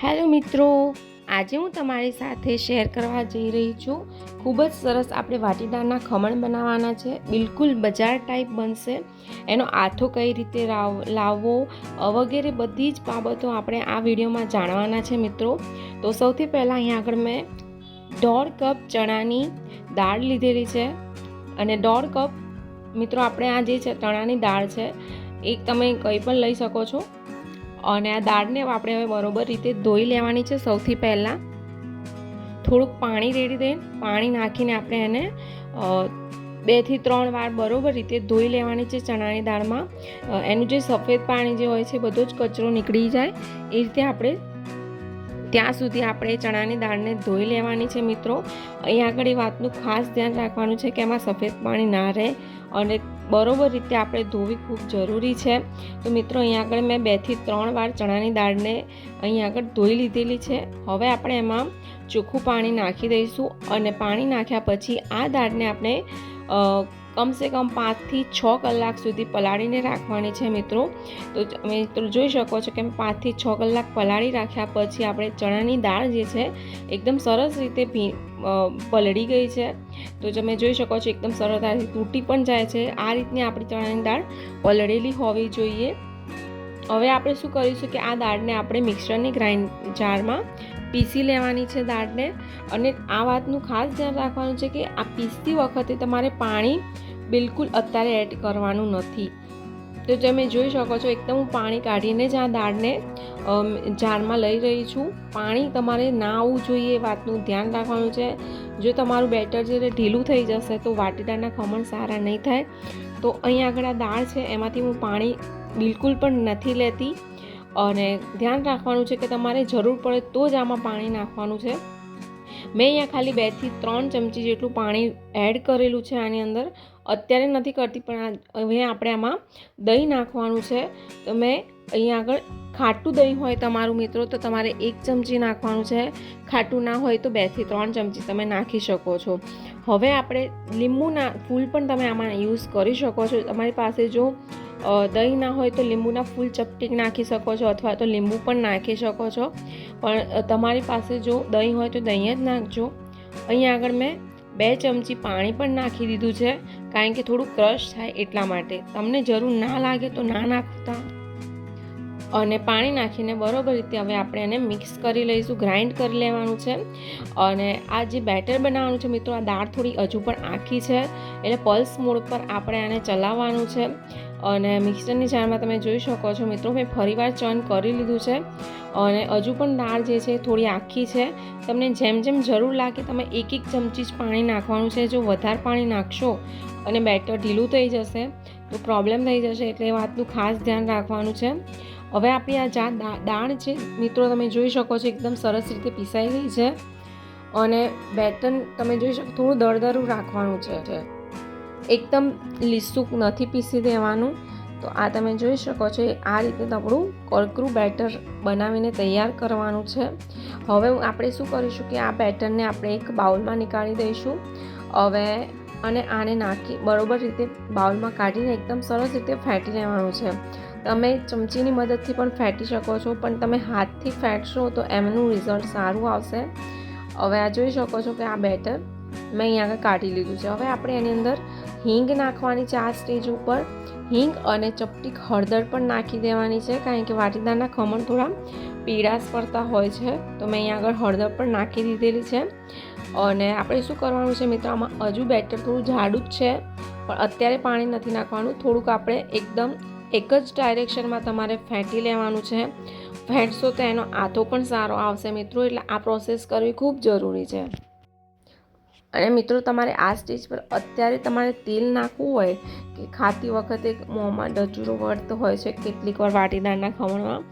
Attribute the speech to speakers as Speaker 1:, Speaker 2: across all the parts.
Speaker 1: Hello મિત્રો, આજે હું તમારી સાથે શેર કરવા જઈ રહી છું. ખૂબ જ સરસ આપણે વાટીદારના ખમણ બનાવવાના છે. બિલકુલ બજાર ટાઈપ બનશે. એનો આથો કઈ રીતે લાવવો વગેરે બધી જ બાબતો આપણે આ વિડીયોમાં જાણવાના છે મિત્રો. તો સૌથી પહેલાં અહીંયા આગળ મેં દોઢ કપ ચણાની દાળ લીધેલી છે. અને દોઢ કપ મિત્રો, આપણે આ જે છે, ચણાની દાળ છે, એક તમે કંઈ પણ લઈ શકો છો. અને આ દાળને આપણે હવે બરોબર રીતે ધોઈ લેવાની છે સૌથી પહેલાં. થોડુંક પાણી રેડી દઈને પાણી નાખીને આપણે એને બેથી ત્રણ વાર બરોબર રીતે ધોઈ લેવાની છે ચણાની દાળમાં. એનું જે સફેદ પાણી જે હોય છે બધો જ કચરો નીકળી જાય. એ રીતે આપણે ત્યાં સુધી આપણે ચણાની દાળને ધોઈ લેવાની છે મિત્રો. અહીં આગળ એ વાતનું ખાસ ધ્યાન રાખવાનું છે કે એમાં સફેદ પાણી ના રહે અને બરોબર રીતે આપણે ધોવી ખૂબ જરૂરી છે. તો મિત્રો, અહીં આગળ મેં બેથી ત્રણ વાર ચણાની દાળને અહીં આગળ ધોઈ લીધેલી છે. હવે આપણે એમાં ચોખ્ખું પાણી નાખી દઈશું અને પાણી નાખ્યા પછી આ દાળને આપણે કમસે કમ પાંચથી છ કલાક સુધી પલાળીને રાખવાની છે મિત્રો. તો મિત્રો જોઈ શકો છો કે પાંચથી છ કલાક પલાળી રાખ્યા પછી આપણે ચણાની દાળ જે છે, એકદમ સરસ રીતે ભી પલળી ગઈ છે. તો તમે જોઈ શકો છો એકદમ સરળતાથી તૂટી પણ જાય છે. આ રીતની આપણી ચણાની દાળ પલળેલી હોવી જોઈએ. હવે આપણે શું કરીશું કે આ દાળને આપણે મિક્સરની ગ્રાઇન્ડ જારમાં પીસી લેવાની છે દાળને. અને આ વાતનું ખાસ ધ્યાન રાખવાનું છે કે આ પીસતી વખતે તમારે પાણી બિલકુલ અત્યારે એડ કરવાનું નથી. તો તમે જોઈ શકો છો, એકદમ હું પાણી કાઢીને જ આ દાળને જારમાં લઈ રહી છું. પાણી તમારે ના આવવું જોઈએ એ વાતનું ધ્યાન રાખવાનું છે. જો તમારું બેટર છે ઢીલું થઈ જશે તો વાટીદારના ખમણ સારા નહીં થાય. તો અહીં આગળ આ દાળ છે, એમાંથી હું પાણી બિલકુલ પણ નથી લેતી. અને ધ્યાન રાખવાનું છે કે તમારે જરૂર પડે તો જ આમાં પાણી નાખવાનું છે. મેં અહીંયા ખાલી બેથી ત્રણ ચમચી જેટલું પાણી એડ કરેલું છે આની અંદર. અત્યારે નથી કરતી, પણ હવે આપણે આમાં દહીં નાખવાનું છે. તો મેં અહીંયા આગળ ખાટું દહીં હોય તમારું મિત્રો, તો તમારે એક ચમચી નાખવાનું છે. ખાટું ના હોય તો બેથી ત્રણ ચમચી તમે નાખી શકો છો. હવે આપણે લીંબુના ફૂલ પણ તમે આમાં યુઝ કરી શકો છો. તમારી પાસે જો દહીં ના હોય તો લીંબુના ફૂલ ચપટી નાખી શકો છો અથવા તો લીંબુ પણ નાખી શકો છો. પણ તમારી પાસે જો દહીં હોય તો દહીં જ નાખજો. અહીં આગળ મેં બે ચમચી પાણી પણ નાખી દીધું છે. કારણ કે થોડું ક્રશ થાય એટલા માટે. તમને જરૂર ના લાગે તો ના નાખતા. અને પાણી નાખીને બરોબર રીતે હવે આપણે એને મિક્સ કરી લઈશું, ગ્રાઇન્ડ કરી લેવાનું છે. અને આ જે બેટર બનાવવાનું છે મિત્રો, આ દાળ થોડી હજુ પણ આખી છે. એટલે પલ્સ મોડ પર આપણે આને ચલાવવાનું છે. અને મિક્સરની જારમાં તમે જોઈ શકો છો મિત્રો, મેં ફરીવાર ચર્ન કરી લીધું છે. અને હજુ પણ દાળ જે છે થોડી આખી છે. તમને જેમ જેમ જરૂર લાગે તમે એક એક ચમચી જ પાણી નાખવાનું છે. જો વધારે પાણી નાખશો અને બેટર ઢીલું થઈ જશે, તો પ્રોબ્લેમ થઈ જશે. એટલે એ વાતનું ખાસ ધ્યાન રાખવાનું છે. હવે આપણી આ જા દા- દાળ છે, મિત્રો, તમે જોઈ શકો છો, એકદમ સરસ રીતે પીસાઈ ગઈ છે. અને બેટન તમે જોઈ શકો, થોડું દળદરું રાખવાનું છે. એકદમ લીસું નથી પીસી દેવાનું. તો આ તમે જોઈ શકો છો, આ રીતે આપણું કરકરું બેટર બનાવીને તૈયાર કરવાનું છે. હવે આપણે શું કરીશું કે આ બેટરને આપણે એક બાઉલમાં નીકાળી દઈશું. હવે અને આને નાખી, બરોબર રીતે બાઉલમાં કાઢીને એકદમ સરસ રીતે ફેંટી લેવાનું છે. તમે ચમચીની મદદથી પણ ફેંટી શકો છો, પણ તમે હાથથી ફેંટશો તો એમનું રિઝલ્ટ સારું આવશે. હવે આ જોઈ શકો છો કે આ બેટર મેં અહીંયા આગળ કાઢી લીધું છે. હવે આપણે એની અંદર હિંગ નાખવાની છે આ સ્ટેજ ઉપર હિંગ અને ચપટીક હળદર પણ નાખી દેવાની છે, કારણ કે વાટીદારના ખમણ થોડા પીળાશ પડતા હોય છે, તો મેં અહીંયા આગળ હળદર પણ નાખી દીધેલી છે. અને આપણે શું કરવાનું છે મિત્રો, આમાં હજુ બેટર થોડું જાડું જ છે, પણ અત્યારે પાણી નથી નાખવાનું. થોડુંક આપણે એકદમ એક જ ડાયરેક્શનમાં તમારે ફેંટી લેવાનું છે. ફેંટશો તો એનો આથો પણ સારો આવશે મિત્રો, એટલે આ પ્રોસેસ કરવી ખૂબ જરૂરી છે. અને મિત્રો, તમારે આ સ્ટેજ પર અત્યારે તમારે તેલ નાખવું હોય કે ખાતી વખતે મોંમાં ડચુરો વળતો હોય છે, કેટલીક વાર વાટીદારના ખમણમાં,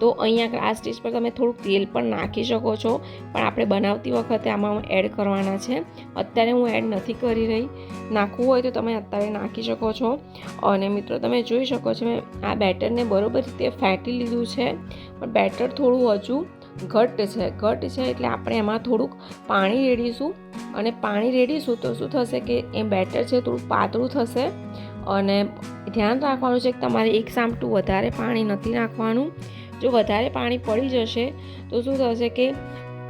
Speaker 1: તો અહીંયા આ સ્ટેજ પર તમે થોડુંક તેલ પણ નાખી શકો છો. પણ આપણે બનાવતી વખતે આમાં એડ કરવાના છે. અત્યારે હું એડ નથી કરી રહી. નાખવું હોય તો તમે અત્યારે નાખી શકો છો. અને મિત્રો, તમે જોઈ શકો છો, મેં આ બેટરને બરોબર રીતે ફેંટી લીધું છે. પણ બેટર થોડું હજુ ઘટ્ટ છે. ઘટ્ટ છે એટલે આપણે એમાં થોડુંક પાણી રેડીશું. અને પાણી રેડીશું તો શું થશે કે એ બેટર છે, થોડુંક પાતળું થશે. અને ધ્યાન રાખવાનું છે કે તમારે એક સામટું વધારે પાણી નથી નાખવાનું. જો વધારે પાણી પડી જશે તો શું થશે કે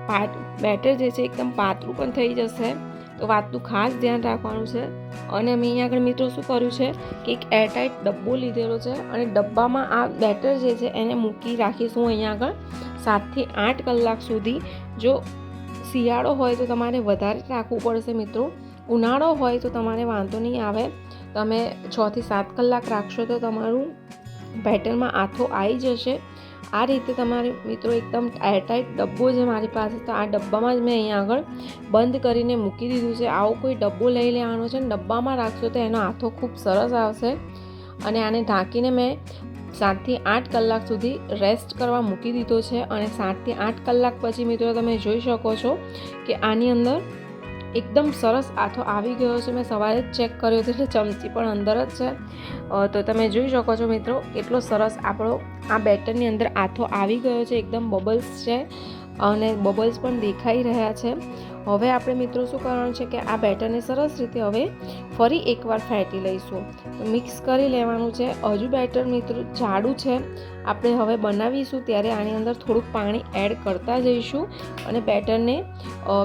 Speaker 1: પાટ બેટર જે છે, એકદમ પાતળું પણ થઈ જશે. તો વાતનું ખાસ ધ્યાન રાખવાનું છે. અને મેં અહીંયા આગળ મિત્રો શું કર્યું છે કે એક એરટાઇટ ડબ્બો લીધેલો છે અને ડબ્બામાં આ બેટર જે છે એને મૂકી રાખીશું અહીંયા આગળ સાતથી આઠ કલાક સુધી. જો શિયાળો હોય તો તમારે વધારે રાખવું પડશે મિત્રો. ઉનાળો હોય તો તમારે વાંધો નહીં આવે. તમે છથી સાત કલાક રાખશો તો તમારું બેટરમાં આથો આવી જશે. આ રીતે તમારે મિત્રો એકદમ એરટાઈટ ડબ્બો છે મારી પાસે તો આ ડબ્બામાં જ મેં અહીંયા આગળ બંધ કરીને મૂકી દીધું છે. આવો કોઈ ડબ્બો લઈ લેવાનો છે ડબ્બામાં રાખશો તો એનો આથો ખૂબ સરસ આવશે. અને આને ઢાંકીને મેં સાતથી આઠ કલાક સુધી રેસ્ટ કરવા મૂકી દીધો છે. અને સાતથી આઠ કલાક પછી મિત્રો તમે જોઈ શકો છો કે આની અંદર એકદમ સરસ આથો આવી ગયો છે. મેં સવારે જ ચેક કર્યો હતો, એટલે ચમચી પણ અંદર જ છે. તો તમે જોઈ શકો છો મિત્રો, કેટલો સરસ આપણો આ બેટરની અંદર આથો આવી ગયો છે. એકદમ બબલ્સ છે અને બબલ્સ પણ દેખાઈ રહ્યા છે. હવે આપણે મિત્રો શું કરવાનું છે કે આ બેટરને સરસ રીતે હવે ફરી એકવાર ફેંટી લઈશું. તો મિક્સ કરી લેવાનું છે. હજુ બેટર મિત્રો જાડું છે. આપણે હવે બનાવીશું, ત્યારે આની અંદર થોડુંક પાણી એડ કરતા જઈશું અને બેટરને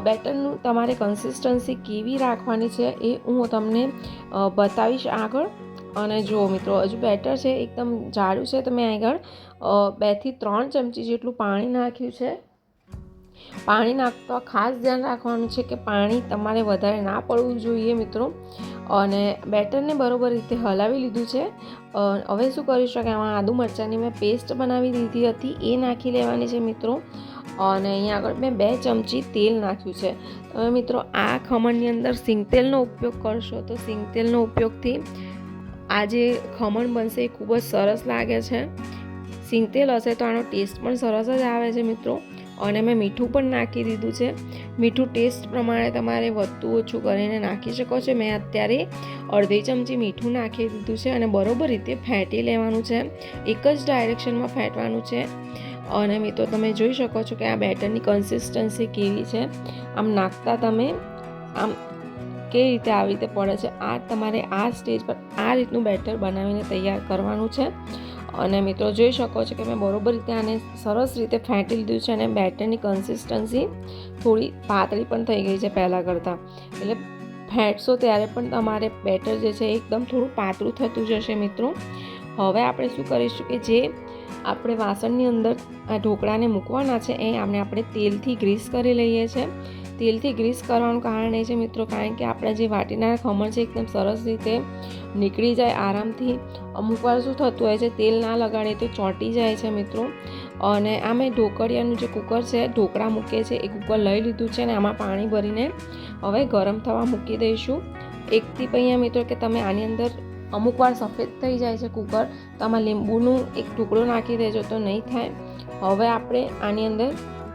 Speaker 1: બેટરનું તમારે કન્સિસ્ટન્સી કેવી રાખવાની છે એ હું તમને બતાવીશ આગળ. અને જુઓ મિત્રો હજુ બેટર છે, એકદમ જાડું છે, તો મેં આગળ બેથી ત્રણ ચમચી જેટલું પાણી નાખ્યું છે. પાણી નાખતા ખાસ ધ્યાન રાખવાનું છે કે પાણી તમારે વધારે ના પડવું જોઈએ મિત્રો. અને બેટરને બરોબર રીતે હલાવી લીધું છે. હવે શું કરીશું કે આમાં આદુ મરચાંની મેં પેસ્ટ બનાવી દીધી હતી. એ નાખી લેવાની છે મિત્રો. અને અહીંયા આગળ મેં બે ચમચી તેલ નાખ્યું છે. તમે મિત્રો આ ખમણની અંદર સિંગતેલનો ઉપયોગ કરશો તો સિંગતેલનો ઉપયોગથી આ જે ખમણ બનશે એ ખૂબ જ સરસ લાગે છે. સિંગતેલ હશે તો આનો ટેસ્ટ પણ સરસ જ આવે છે મિત્રો. અને મેં મીઠું પણ નાખી દીધું છે. મીઠું ટેસ્ટ પ્રમાણે તમારે વધતું ઓછું કરીને નાખી શકો છો. મેં અત્યારે અડધી ચમચી મીઠું નાખી દીધું છે અને બરોબર રીતે ફેંટી લેવાનું છે. એક જ ડાયરેક્શનમાં ફેંટવાનું છે. અને મિત્રો, તમે જોઈ શકો છો કે આ બેટરની કન્સિસ્ટન્સી કેવી છે. આમ નાખતા તમે આમ કેવી રીતે આવી રીતે પડે છે. આ તમારે આ સ્ટેજ પર આ રીતનું બેટર બનાવીને તૈયાર કરવાનું છે. અને મિત્રો જોઈ શકો છો કે મેં બરોબર રીતે આને સરસ રીતે ફેંટી લીધું છે અને બેટરની કન્સિસ્ટન્સી થોડી પાતળી પણ થઈ ગઈ છે પહેલાં કરતાં. એટલે ફેંટશો ત્યારે પણ તમારે બેટર જે છે એકદમ થોડું પાતળું થતું જશે મિત્રો. હવે આપણે શું કરીશું કે જે આપણે વાસણની અંદર આ ઢોકળાને મૂકવાના છે એ આમને આપણે તેલથી ગ્રીસ કરી લઈએ છીએ તેલથી ગ્રીસ કરવાનું કારણ એ છે મિત્રો, કારણ કે આપણા જે વાટીના ખમણ છે એકદમ સરસ રીતે નીકળી જાય આરામથી. અમુક વાર શું થતું હોય છે, તેલ ના લગાડીએ તો ચોંટી જાય છે મિત્રો. અને આ મેં ઢોકળિયાનું જે કુકર છે, ઢોકળા મૂકે છે, એ કુકર લઈ લીધું છે અને આમાં પાણી ભરીને હવે ગરમ થવા મૂકી દઈશું. એકથી અહીંયા મિત્રો કે તમે આની અંદર અમુક વાર સફેદ થઈ જાય છે કુકર તો આમાં લીંબુનું એક ટુકડો નાખી દેજો તો નહીં થાય. હવે આપણે આની અંદર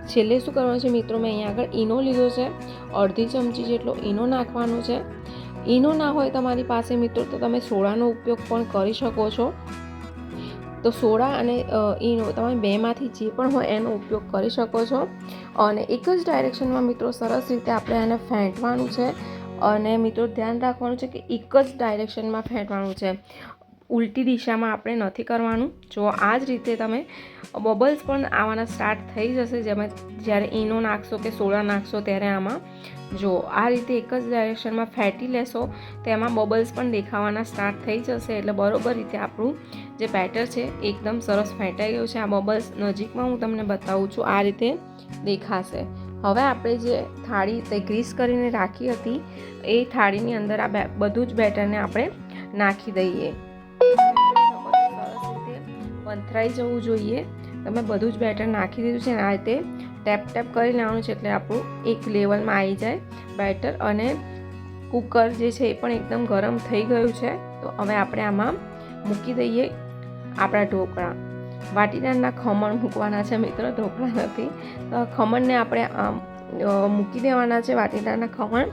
Speaker 1: છેલ્લે શું કરવાનું છે મિત્રો? મેં અહીંયા આગળ ઈનો લીધો છે. અડધી ચમચી જેટલો ઈનો નાખવાનો છે. ઈનો ના હોય તમારી પાસે મિત્રો, તો તમે સોડાનો ઉપયોગ પણ કરી શકો છો. તો સોડા અને ઈનો તમે બેમાંથી જે પણ હોય એનો ઉપયોગ કરી શકો છો. અને એક જ ડાયરેક્શનમાં મિત્રો સરસ રીતે આપણે આને ફેંટવાનું છે. અને મિત્રો ધ્યાન રાખવાનું છે કે એક જ ડાયરેક્શનમાં ફેંટવાનું છે. ઉલટી દિશામાં આપણે નથી કરવાનું. જો આ જ રીતે તમે બબલ્સ પણ આવવાના સ્ટાર્ટ થઈ જશે, જેમાં જ્યારે ઈનો નાખશો કે સોડા નાખશો ત્યારે આમાં. જો આ રીતે એક જ ડાયરેક્શનમાં ફેટી લેશો તેમાં બબલ્સ પણ દેખાવાના સ્ટાર્ટ થઈ જશે. એટલે બરોબર રીતે આપણું જે બેટર છે, એકદમ સરસ ફેંટાઈ ગયું છે. આ બબલ્સ નજીકમાં હું તમને બતાવું છું, આ રીતે દેખાશે. હવે આપણે જે થાળી તે ગ્રીસ કરીને રાખી હતી, એ થાળીની અંદર આ બધું જ બેટરને આપણે નાખી દઈએ. પંથરાઈ જવું જોઈએ. તમે બધું જ બેટર નાખી દીધું છે ને આ રીતે ટેપ ટેપ કરી લેવાનું છે એટલે આપણું એક લેવલમાં આવી જાય બેટર. અને કુકર જે છે એ પણ એકદમ ગરમ થઈ ગયું છે. તો હવે આપણે આમાં મૂકી દઈએ આપણા ઢોકળા. વાટીદારના ખમણ મૂકવાના છે મિત્રો, ઢોકળા નથી. તો ખમણને આપણે આમ મૂકી દેવાના છે વાટેલાના ખમણ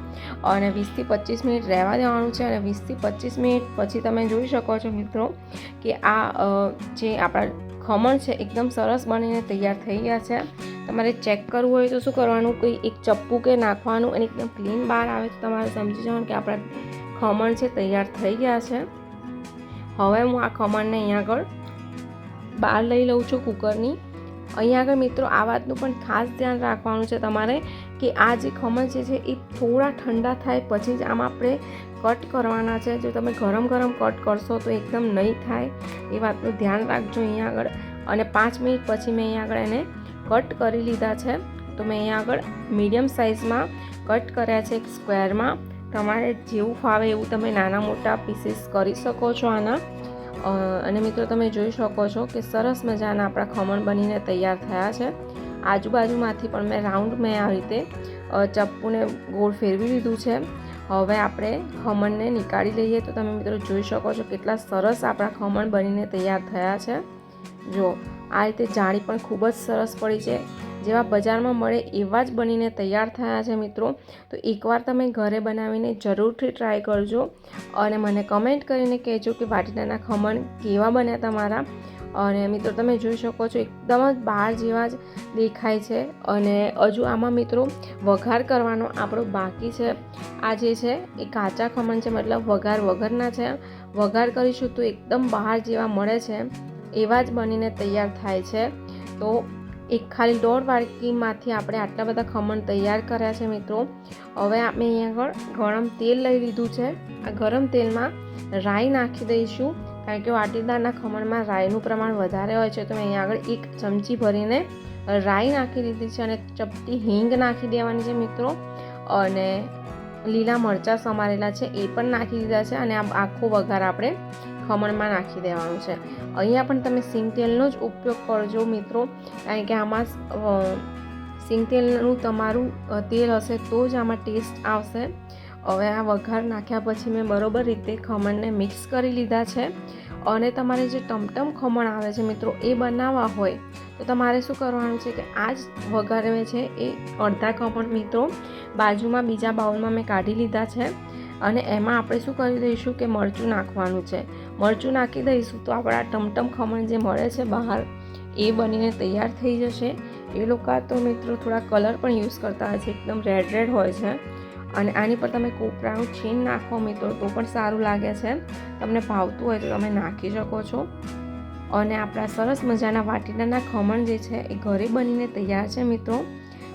Speaker 1: અને વીસથી પચીસ મિનિટ રહેવા દેવાનું છે અને વીસથી પચીસ મિનિટ પછી તમે જોઈ શકો છો મિત્રો કે આ જે આપણા ખમણ છે એકદમ સરસ બનીને તૈયાર થઈ ગયા છે. તમારે ચેક કરવું હોય તો શું કરવાનું? કોઈ એક ચપ્પુ કે નાખવાનું અને એકદમ ક્લીન બહાર આવે તો તમારે સમજી જવાનું કે આપણા ખમણ છે તૈયાર થઈ ગયા છે. હવે હું આ ખમણને અહીંયા આગળ બહાર લઈ લઉં છું કુકરની. અહીંયા આગળ મિત્રો આ વાતનું પણ ખાસ ધ્યાન રાખવાનું છે તમારે કે આ જે ખમણ જે છે, એ થોડા ઠંડા થાય પછી જ આમ આપણે કટ કરવાના છે. જો તમે ગરમ ગરમ કટ કરશો તો એકદમ નહીં થાય એ વાતનું ધ્યાન રાખજો અહીંયા આગળ. અને પાંચ મિનિટ પછી મેં અહીંયા આગળ એને કટ કરી લીધા છે. તો મેં અહીંયા આગળ મીડિયમ સાઇઝમાં કટ કર્યા છે એક સ્ક્વેરમાં તમારે જેવું ફાવે એવું તમે નાના મોટા પીસીસ કરી શકો છો આના. અને મિત્રો તમે જોઈ શકો છો કે સરસ મજાના આપણા ખમણ બનીને તૈયાર થયા છે. આજુબાજુમાંથી પણ મેં રાઉન્ડ મેં આ રીતે ચપ્પુને ગોળ ફેરવી લીધું છે. હવે આપણે ખમણને નીકાળી લઈએ તો તમે મિત્રો જોઈ શકો છો કેટલા સરસ આપણા ખમણ બનીને તૈયાર થયા છે. જો, આ રીતે જાળી પણ ખૂબ જ સરસ પડી છે. જેવા બજારમાં મળે એવા જ બનીને તૈયાર થયા છે મિત્રો. તો એકવાર તમે ઘરે બનાવીને જરૂરથી ટ્રાય કરજો અને મને કમેન્ટ કરીને કહેજો કે વાટીના ખમણ કેવા બન્યા તમારા. અને મિત્રો, તમે જોઈ શકો છો એકદમ જ બહાર જેવા જ દેખાય છે અને હજુ આમાં મિત્રો વઘાર કરવાનો આપણો બાકી છે. આ જે છે એ કાચા ખમણ છે, મતલબ વઘાર વગરના છે. વઘાર કરીશું તો એકદમ બહાર જેવા મળે છે. એવા જ બનીને તૈયાર થાય છે. તો એક ખાલી દોઢ વાડકીમાંથી આપણે આટલા બધા ખમણ તૈયાર કર્યા છે મિત્રો. હવે આપણે અહીંયા આગળ ગરમ તેલ લઈ લીધું છે. આ ગરમ તેલમાં રાઈ નાખી દઈશું. કારણ કે વાટીદારના ખમણમાં રાઈનું પ્રમાણ વધારે હોય છે, તો મેં અહીંયા આગળ એક ચમચી ભરીને રાઈ નાખી દીધી છે અને ચપટી હિંગ નાખી દેવાની છે મિત્રો. અને લીલા મરચાં સમારેલા છે, એ પણ નાખી દીધા છે અને આ આખો વઘાર આપણે ખમણમાં નાખી દેવાનું છે. અહીંયા પણ તમે સિંગ તેલનો જ ઉપયોગ કરજો મિત્રો. કારણ કે આમાં અ, સિંગ તેલનું તમારું તેલ હશે તો જ આમાં ટેસ્ટ આવશે. હવે આ વઘાર નાખ્યા પછી મેં બરોબર રીતે ખમણને મિક્સ કરી લીધા છે. અને તમારે જે ટમટમ ખમણ આવે છે મિત્રો એ બનાવવા હોય તો તમારે શું કરવાનું છે કે આ જ વઘારે છે એ અડધા ખમણ મિત્રો બાજુમાં બીજા બાઉલમાં મેં કાઢી લીધા છે. અને એમાં આપણે શું કરી દઈશું કે મરચું નાખવાનું છે. મરચું નાખી દઈશું તો આપણા ટમટમ ખમણ જે મળે છે બહાર, એ બનીને તૈયાર થઈ જશે. એ લોકો તો મિત્રો થોડા કલર પણ યુઝ કરતા હોય છે, એકદમ રેડ રેડ હોય છે. અને આની પર તમે કોપરાનું છીન નાખો મિત્રો, તો પણ સારું લાગે છે. તમને ભાવતું હોય તો તમે નાખી શકો છો. અને આપણા સરસ મજાના વાટીદાના ખમણ જે છે, એ ઘરે બનીને તૈયાર છે મિત્રો.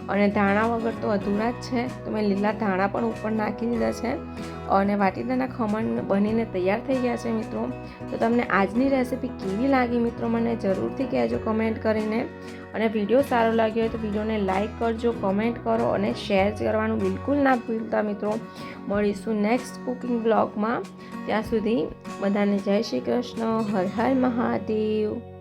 Speaker 1: અને ધાણા વગર તો અધૂરા જ છે. તો મેં લીલા ધાણા પણ ઉપર નાખી દીધા છે. અને વાટીદાના ખમણ બનીને તૈયાર થઈ ગયા છે મિત્રો. તો તમને આજની રેસીપી કેવી લાગી મિત્રો મને જરૂરથી કહેજો કમેન્ટ કરીને. અને વીડિયો સારો લાગ્યો હોય તો વિડીયોને લાઇક કરજો કમેન્ટ કરો અને શેર કરવાનું બિલકુલ ના ભૂલતા મિત્રો. મળીશું નેક્સ્ટ કુકિંગ બ્લોગમાં ત્યાં સુધી બધાને જય શ્રી કૃષ્ણ. હર હર મહાદેવ.